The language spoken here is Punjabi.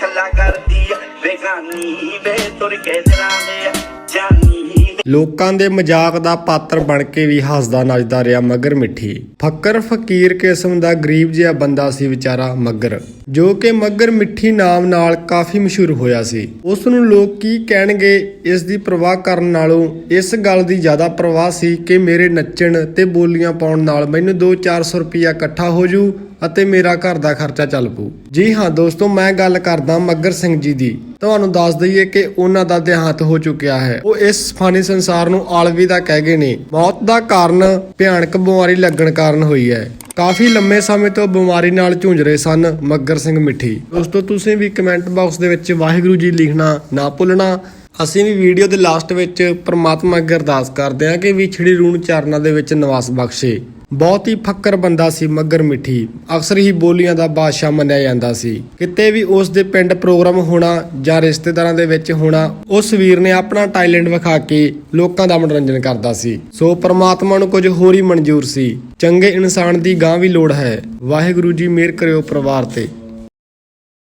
ਛੱਲਾ ਕਰਦੀ ਬੇਗਾਨੀ ਵੇ ਤੁਰ ਕੇ ਚਲਾਵੇ ਜਾਨੀ ਲੋਕਾਂ ਦੇ ਮਜ਼ਾਕ ਦਾ ਪਾਤਰ ਬਣ ਕੇ ਵੀ ਹੱਸਦਾ ਨੱਚਦਾ ਰਿਹਾ ਮਗਰ ਮਿੱਠੀ। ਫੱਕਰ ਫਕੀਰ ਕਿਸਮ ਦਾ ਗਰੀਬ ਜਿਹਾ ਬੰਦਾ ਸੀ ਵਿਚਾਰਾ ਮਗਰ। ਜੋ ਕਿ ਮਗਰ ਮਿੱਠੀ ਨਾਮ ਨਾਲ ਕਾਫੀ ਮਸ਼ਹੂਰ ਹੋਇਆ ਸੀ। ਉਸ ਨੂੰ ਲੋਕ ਕੀ ਕਹਿਣਗੇ, ਇਸ ਦੀ ਪਰਵਾਹ ਕਰਨ ਨਾਲੋਂ ਇਸ ਗੱਲ ਦੀ ਜ਼ਿਆਦਾ ਪਰਵਾਹ ਸੀ ਕਿ ਮੇਰੇ ਨੱਚਣ ਤੇ ਬੋਲੀਆਂ ਪਾਉਣ ਨਾਲ ਮੈਨੂੰ 2-400 ਰੁਪਇਆ ਇਕੱਠਾ ਹੋ ਜੂ ਅਤੇ ਮੇਰਾ ਘਰ ਦਾ ਖਰਚਾ ਚੱਲ ਪੂ ਜੀ ਹਾਂ ਦੋਸਤੋ, ਮੈਂ ਗੱਲ ਕਰਦਾ ਮੱਗਰ ਸਿੰਘ ਜੀ ਦੀ। ਤੁਹਾਨੂੰ ਦੱਸ ਦਈਏ ਕਿ ਉਹਨਾਂ ਦਾ ਦੇਹਾਂਤ ਹੋ ਚੁੱਕਿਆ ਹੈ। ਉਹ ਇਸ ਫਾਨੀ ਸੰਸਾਰ ਨੂੰ ਆਲਵਿਦਾ ਕਹਿ ਗਏ ਨੇ। ਮੌਤ ਦਾ ਕਾਰਨ ਭਿਆਨਕ ਬਿਮਾਰੀ ਲੱਗਣ ਕਾਰਨ ਹੋਈ ਹੈ। ਕਾਫੀ ਲੰਮੇ ਸਮੇਂ ਤੋਂ ਬਿਮਾਰੀ ਨਾਲ ਝੁੰਝ ਰਹੇ ਸਨ ਮੱਗਰ ਸਿੰਘ ਮਿੱਠੀ। ਦੋਸਤੋ, ਤੁਸੀਂ ਵੀ ਕਮੈਂਟ ਬਾਕਸ ਦੇ ਵਿੱਚ ਵਾਹਿਗੁਰੂ ਜੀ ਲਿਖਣਾ ਨਾ ਭੁੱਲਣਾ। ਅਸੀਂ ਵੀ ਵੀਡੀਓ ਦੇ ਲਾਸਟ ਵਿੱਚ ਪ੍ਰਮਾਤਮਾ ਅੱਗੇ ਅਰਦਾਸ ਕਰਦੇ ਹਾਂ ਕਿ ਵਿਛੜੀ ਰੂਣ ਚਰਨਾਂ ਦੇ ਵਿੱਚ ਨਿਵਾਸ ਬਖਸ਼ੇ। ਬਹੁਤ ਹੀ ਫੱਕਰ ਬੰਦਾ ਸੀ ਮੱਗਰ ਮਿੱਠੀ। ਅਕਸਰ ਹੀ ਬੋਲੀਆਂ ਦਾ ਬਾਦਸ਼ਾਹ ਮੰਨਿਆ ਜਾਂਦਾ ਸੀ। ਕਿਤੇ ਵੀ ਉਸ ਦੇ ਪਿੰਡ ਪ੍ਰੋਗਰਾਮ ਹੋਣਾ ਜਾਂ ਰਿਸ਼ਤੇਦਾਰਾਂ ਦੇ ਵਿੱਚ ਹੋਣਾ, ਉਸ ਵੀਰ ਨੇ ਆਪਣਾ ਟੈਲੈਂਟ ਵਿਖਾ ਕੇ ਲੋਕਾਂ ਦਾ ਮਨੋਰੰਜਨ ਕਰਦਾ ਸੀ। ਸੋ ਪ੍ਰਮਾਤਮਾ ਨੂੰ ਕੁਝ ਹੋਰ ਹੀ ਮਨਜ਼ੂਰ ਸੀ। ਚੰਗੇ ਇਨਸਾਨ ਦੀ ਗਾਂ ਵੀ ਲੋੜ ਹੈ। ਵਾਹਿਗੁਰੂ ਜੀ ਮਿਹਰ ਕਰਿਓ ਪਰਿਵਾਰ ਤੇ।